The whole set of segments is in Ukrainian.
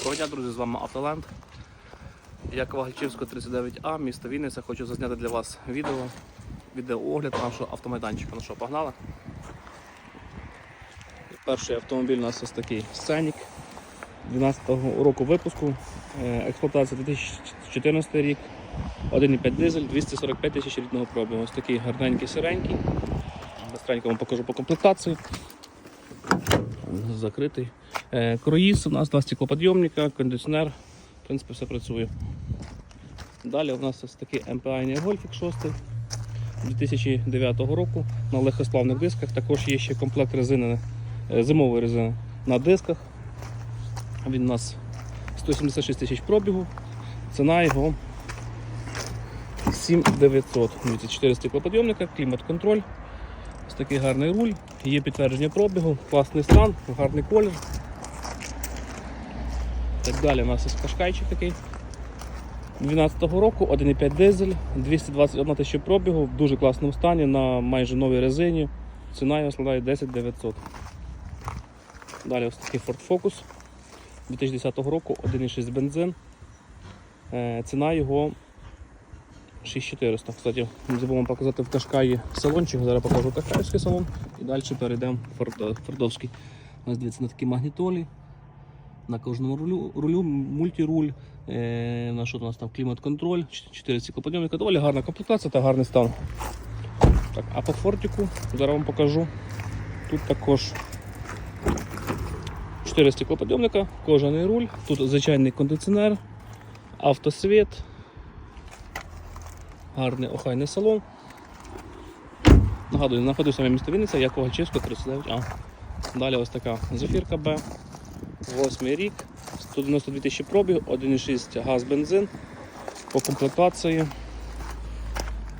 Доброго дня, друзі, з вами Автоленд. Я Ковальчівського 39А, місто Вінниця. Хочу зазняти для вас відео, відеоогляд нашого автомайданчика. Ну що, погнали? Перший автомобіль у нас ось такий Сценік 12-го року випуску. Е, Експлуатація 2014 рік. 1,5 дизель, 245 тисяч рідного пробігу. Ось такий гарненький сиренький. Быстренько вам покажу по комплектації. Закритий. Е, Круїз у нас два стеклоподйомника, кондиціонер. В принципі, все працює. Далі у нас ось такий MPI Golfік 6 2009 року на легкосплавних дисках. Також є ще комплект резини, е, зимової резини на дисках. Він у нас 176 тисяч пробігу. Ціна його 7900. Дивіться, 4 стеклоподйомника, клімат-контроль. Ось такий гарний руль, є підтвердження пробігу, класний стан, гарний колір. Так далі у нас ось кашкайчик такий. 12-го року 1,5 дизель, 221 тисяча пробігу в дуже класному стані на майже новій резині. Ціна його складає 10 900. Далі ось такий Ford Focus 2010 року 1,6 бензин. Е, Ціна його 6400. Кстати, не вам показати в Кашкаї салончик. Зараз покажу Кашкаївський салон і далі перейдемо в Фордовський. У нас дивіться на такі магнітолі. На кожному рулю, рулю мультируль, е, на що у нас там клімат-контроль, 4 стеклоподйомника. Доволі гарна комплектація та гарний стан. Так, а по фортику зараз вам покажу. Тут також 4 стеклоподйомника, кожаний руль, тут звичайний кондиціонер, автосвіт, гарний охайний салон. Нагадую, знаходився саме місто Вінниця, я Ковальчевського 39А. Далі ось така зефірка Б. Восьмий рік, 192 тисячі пробіг, 1,6 газ бензин. По комплектації.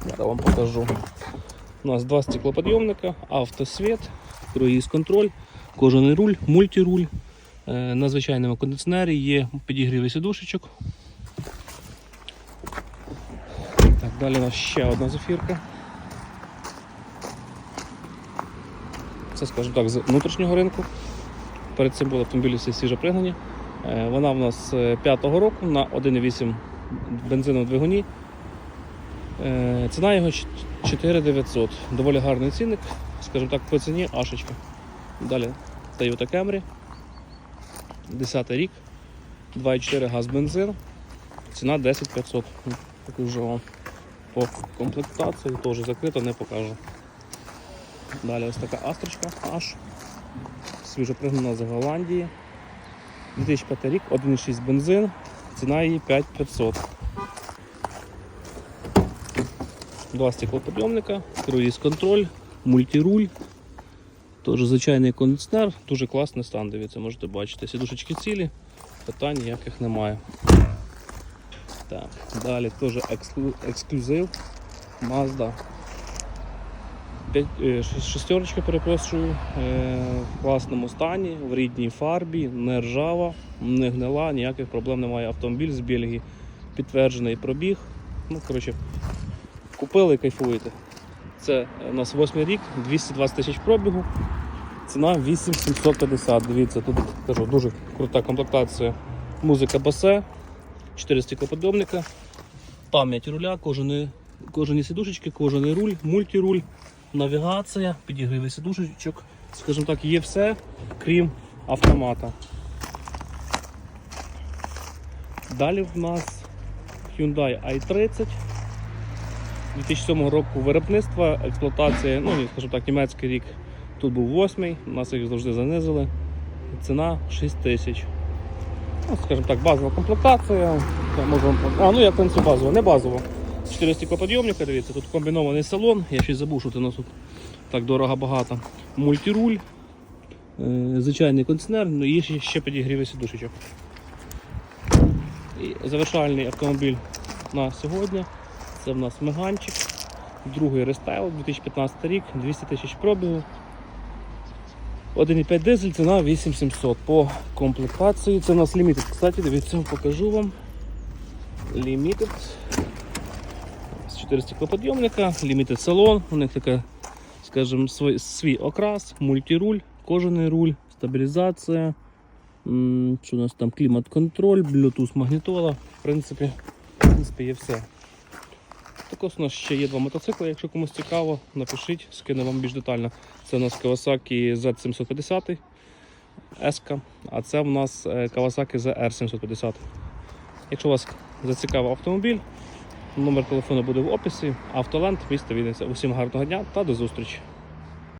Зараз вам покажу. У нас два стеклоподйомника, автосвіт, круїз контроль, кожаний руль, мультируль. Е, На звичайному кондиціонері є підігріви сідушечок. Так, далі у нас ще одна зефірка. Це, скажімо так, з внутрішнього ринку. Перед цим були автомобілі всі свіжо пригнані. Е, Вона в нас 5-го року на 1,8 бензиновому двигуні. Е, Ціна його 4900. Доволі гарний цінник, скажімо так, по ціні Ашечка. Далі Toyota Camry. 10 рік, 2,4 газ бензин. Ціна 10500. Ну, Такий вам по комплектації теж закрито, не покажу. Далі ось така астрочка H. Свіжо пригнана з Голландії. 2005 рік, 1,6 бензин, ціна її 5500. Два стеклоподйомника, круїз контроль, мультируль. Теж звичайний кондиціонер, дуже класний стан, дивіться, можете бачити. Сідушечки цілі, питань ніяких немає. Так, далі теж ексклю- ексклюзив Mazda. Е, Шестерочка, перепрошую, е, в класному стані, в рідній фарбі, не ржава, не гнила, ніяких проблем немає. Автомобіль з Бельгії, підтверджений пробіг. Ну, коротше, купили кайфуєте. Це у нас восьмий рік, 220 тисяч пробігу, ціна 8750. Дивіться, тут кажу, дуже крута комплектація. Музика басе, 4 стеклоподйомника, пам'ять руля, кожані, кожані сідушечки, кожаний руль, мультируль навігація, підігріви сідушечок. Скажімо так, є все, крім автомата. Далі в нас Hyundai i30 2007 року виробництва, експлуатація, ну, скажімо так, німецький рік. Тут був 8 у нас їх завжди занизили. Ціна 6 тисяч. Ну, скажімо так, базова комплектація. Можемо- А, ну як це базова, не базова. 4 стеклоподйомника, дивіться, тут комбінований салон, я ще забув, що у нас тут так дорого багато. Мультируль, е, звичайний кондиціонер, ну і ще, ще підігріви сідушечок. І завершальний автомобіль на сьогодні. Це в нас Меганчик, другий рестайл, 2015 рік, 200 тисяч пробігу. 1,5 дизель, ціна 8700. По комплектації це у нас лімітед. Кстати, дивіться, покажу вам. Limited. 4 стеклоподйомника, Limited салон, у них така, скажімо, свій, свій окрас, мультируль, кожаний руль, стабілізація, Що у нас там? Клімат-контроль, Bluetooth магнітола. В принципі, в принципі, є все. Також у нас ще є два мотоцикли, якщо комусь цікаво, напишіть, скину вам більш детально. Це у нас Kawasaki Z750 S, а це у нас е, Kawasaki ZR750. Якщо вас зацікавив автомобіль, номер телефону буде в описі. Автоленд, місто Вінниця. Усім гарного дня та до зустрічі!